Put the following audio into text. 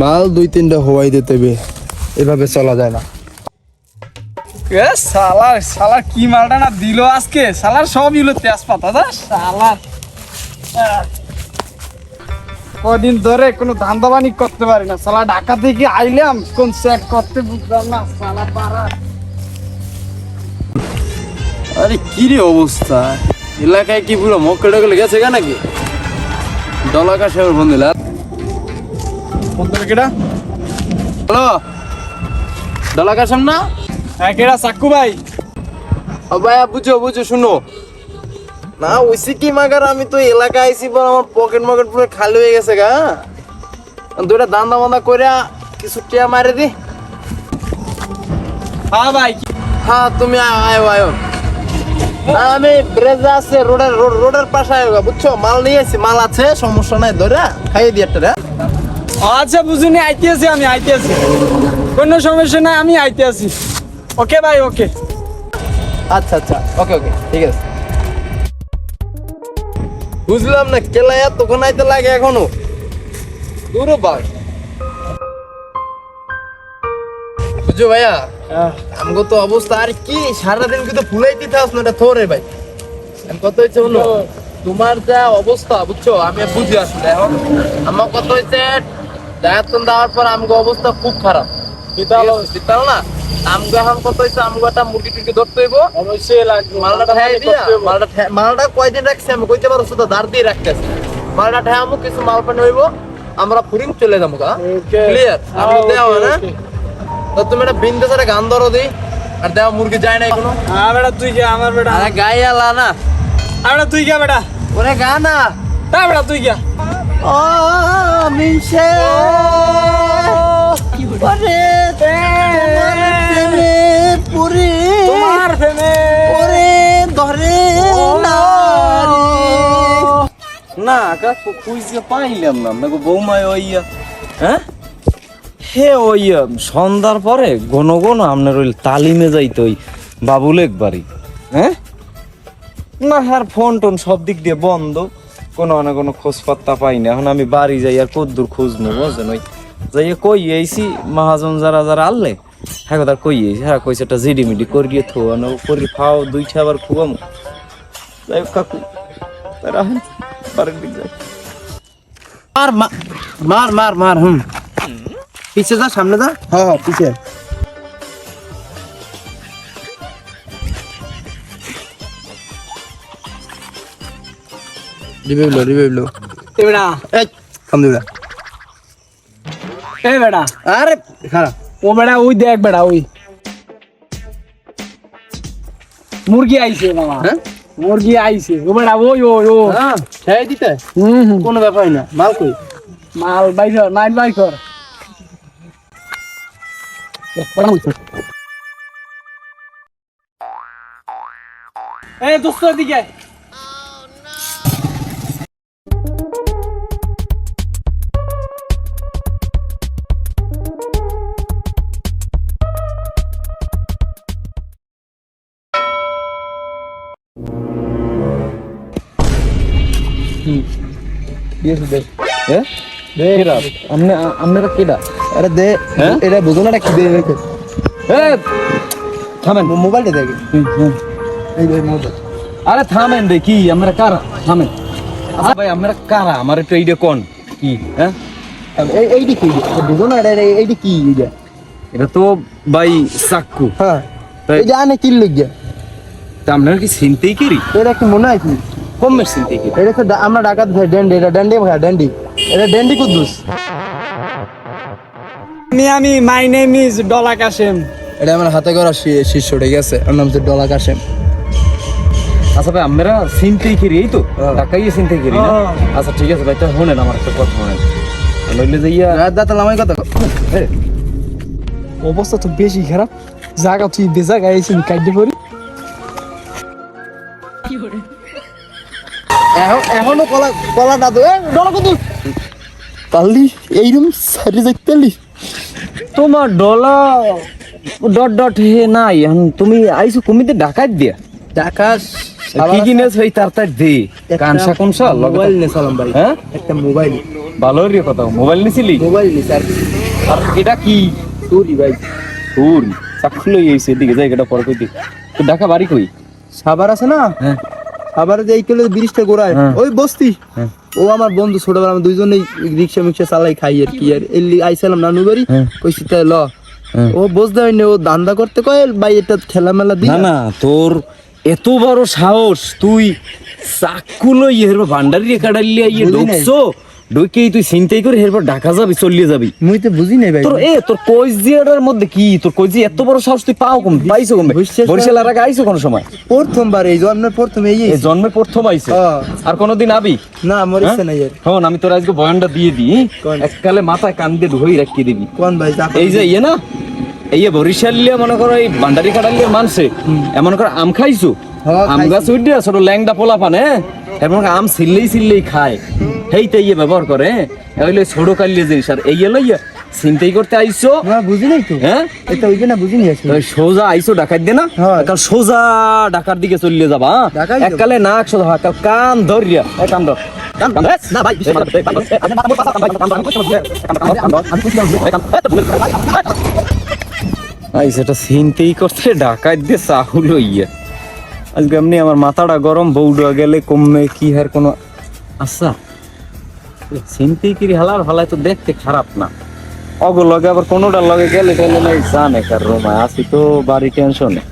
মাল দুই তিনটা হওয়াই দিতে হবে। এভাবে চলা যায় না। এ সালার সালার কি মালটা না দিল আজকে? সালার সব ইলো তেজপাতা দা সালার কদিন ধরে কোনো ধান্দাবানি করতে পারি না। সালা ঢাকা থেকে আইলাম কোন সেট করতে বুঝলাম না সালা পারা আরে কি রে অবস্থা? এলাকায় কি পুরো মক্কা টকলে গেছে গা নাকি? ডলাকা সাহেবের ফোন কেডা? হ্যালো? না হ্যাঁ কেডা? ভাই। ও বুঝো বুঝো শুনো। না মাগার? আমি তো এলাকায় আইছি পর আমার পকেট মকেট পুরো খালি হয়ে গেছে গা। দুইটা দান্দা বান্দা করে কিছু টিয়া মারে দি। হ্যাঁ ভাই হ্যাঁ তুমি আয় আয় আমি ব্রেজা আছে রোডের রোডের পাশে আয় বুঝছ? মাল নিয়ে আসি মাল আছে সমস্যা নাই ধরে খাইয়ে দিয়ে একটা রে। আচ্ছা বুঝুনি আইতে আছি আমি আইতে আছি। কোনো সমস্যা নাই আমি আইতে আছি। ওকে ভাই ওকে। আচ্ছা আচ্ছা ওকে ওকে ঠিক আছে। বুঝলাম না কেলায়া তখন আইতে লাগে এখনও? দূরও বাস বুঝছ ভাইয়া? আমগো তো অবস্থা আর কি সারাদিন কিন্তু ফুলাই দিতে আস না এটা থোরে ভাই। আমি কত হয়েছে হলো তোমার যা অবস্থা বুঝছ আমি বুঝি আসলে এখন। আমার কত হয়েছে দায়াতন দেওয়ার পর আমগো অবস্থা খুব খারাপ। শীতাল না? আমগো এখন কত হয়েছে আমগো একটা মুরগি টুরগি ধরতে হইব। অবশ্যই লাগবে। মালটা ঠাই দিয়া মালটা মালটা কয়দিন রাখছি আমি কইতে পারো? শুধু দাঁড় দিয়ে রাখতেছি। মালটা ঠাই আমু কিছু মাল পানি হইব। আমরা ফুরিং চলে যাব গা. ক্লিয়ার আমি দেওয়া না? তো তুমি একটা বিন্দু সাথে গান ধরো দিই আর দেওয়া মুরগি যায় না এখনও। হ্যাঁ বেটা তুই কে? আমার বেটা। আরে গায়ে আলা না আর তুই কে বেটা? ওরে গানা হ্যাঁ বেটা তুই কে? ও প্রেমে পুরি তোমার ধরে না না কাকু খুঁজে পাইলাম না? আপনাকে বৌমায় ওইয়া হ্যাঁ? হে ওইয়া সন্ধ্যার পরে ঘন ঘন আপনার ওই তালিমে যাইতো ওই বাবুল একবারই হ্যাঁ? না হ্যাঁ ফোন টোন সব দিক দিয়ে বন্ধ। কোনো না কোনো খোঁজ পাত্তা পাই না এখন আমি বাড়ি যাই আর কদ্দূর খুঁজবো বুঝলেন ওই যাই কই আইছি মহাজন যারা যারা আনলে হ্যাঁ কথা কই আইছি। হ্যাঁ কইছে একটা জিডি মিডি করিয়ে থো আনো করি খাও দুইটা আবার খুয়ামো। যাই হোক কাকু তারা বাড়ির দিক যাই। মার মা- মার মার মার হুম। পিছে যা সামনে যা। হ্যাঁ হ্যাঁ পিছে। রিভাইভ লো রিভাইভ লো এ বেটা এই কাম দিবা এ বেটা আরে খারাপ ও বেটা ওই দেখ বেটা ওই মুরগি আইছে মামা হ্যাঁ মুরগি আইছে ও বেটা ওই ওই ও হ্যাঁ ছেড়ে দিতে হুম হুম কোনো ব্যাপার না মাল কই মাল বাই কর নাইট বাই কর এই দোস্ত দিকে হ্যাঁ কেডা আমনে আপনারা কেডা আরে দে হ্যাঁ? এটা বুঝো না কি দে রেখে থামেন মোবাইলটা দেখে। এই মোবাইল আরে থামেন রে কি আমরা কারা থামেন ভাই আমরা কারা আমার একটু এইটা কোন কি হ্যাঁ এই এইটি কি বুঝো না এটা- কি এটা এটা তো ভাই চাক্কু হ্যাঁ এই জানে কি লাগিয়া তা আপনারা কি চিনতেই করি এটা কি মনে হয় কি চিনতেই করি এটা তো আমরা ডাকাত ভাই ড্যান্ডি এটা ড্যান্ডি ভাই ড্যান্ডি এটা ড্যান্ডি কুদ্দুস। আমি আমি মাই নেম ইজ ডলা কাশেম এটা আমার হাতে করা শিষ্য ঠিক আছে? ওর নাম হচ্ছে ডলা কাশেম আচ্ছা ভাই আমরা চিনতেই করি এই তো? হ্যাঁ। হ্যাঁ। আচ্ছা ঠিক আছে ভাই তো শোনেন আমার একটা কথা শোনেন। নইলে যাইয়া দাঁতাল আমার কথা অবস্থা তো বেশি খারাপ। জায়গা তুই বেজাগা আইছিস কাটতে পারি এখন এখনও কলা কলা দাদু এ ডলা কুদ্দুস পারলি? এইরকম যাইতে পারলি? তোমার ডলা ডট ডট হে নাই এখন তুমি আইছো কমিতে ডাকাত দিয়া। টাকা কি কিনেছ ভাই তার তার দে কানসা কোনসা? মোবাইল নে ভাই। হ্যাঁ? একটা মোবাইল। ভালো রে কথা। মোবাইল নিছিলি? মোবাইল নি আর এটা কি? ভাই। এদিকে পরে কই তো ঢাকা বাড়ি কই? সাবার আছে না? হ্যাঁ। সাবার যে এই কিলো ব্রিজটা গোড়ায় হ্যাঁ। ওই বস্তি হ্যাঁ। ও আমার বন্ধু ছোটবেলা আমরা দুইজনেই রিক্সা মিক্সা চালাই খাই আর কি আর এলি আইসালাম নানু বাড়ি হ্যাঁ। কইছি তাই ল। ও বসতে হয়নি ও দান্দা করতে কয় ভাই এটা খেলা মেলা দি না না তোর এত বড় সাহস তুই চাকুলো ইয়ের ভান্ডারি কাটালিয়া ইয়ে বুঝি ঢুকছো ঢুকেই তুই চিন্তাই করে এরপর ঢাকা যাবি চলিয়ে যাবি? মুই তো বুঝি নাই ভাই। তোর এ তোর কইজিয়াটার মধ্যে কি? তোর কইজি এত বড় সাহস তুই পাও কম পাইছো কম বরিশাল আর আগে আইছো কোন সময়? প্রথমবার এই জন্মের প্রথম এই এই জন্মে প্রথম আইছো? হ্যাঁ। আর কোনদিন আবি? না মরিছে না এর হন আমি তোর আজকে বয়ানটা দিয়ে দিই? এককালে মাথায় কান দিয়ে ধুই রাখিয়ে দিবি। কোন ভাই এই যে ইয়ে না? এই বরিশালিয়া মনে করো এই ভান্ডারি কাটালিয়া মানছে। এমন করে আম খাইছো? হ্যাঁ, আম। গাছ উঠিয়া ছোট ল্যাংডা পোলা পানে এমন আম ছিললেই ছিললেই খায়। হেইতে ইয়ে ব্যবহার করে হইলে ছোট কালিয়ে জিনিস আর এই হলো ইয়ে চিন্তাই করতে আইছো না বুঝি নাই তো হ্যাঁ এটা ওই না বুঝি নি সোজা আইসো ডাকাত দে না হ্যাঁ। কাল সোজা ডাকার দিকে চলিয়ে যাবা হ্যাঁ? এককালে নাক সোজা হয় কাল কান ধরিয়া এ কান ধর। না ভাই, আই সেটা চিনতেই করতে ডাকাত দিয়ে চাহুল ইয়া আজকে এমনি আমার মাথাটা গরম বউডা গেলে কমবে কি হার কোনো আচ্ছা কি হালার হালায় তো দেখতে খারাপ না। অগো লগে আবার কোনোটার লগে গেলে গেলে নাই, জানে কার রোমায়, আসি তো বাড়ি টেনশনে।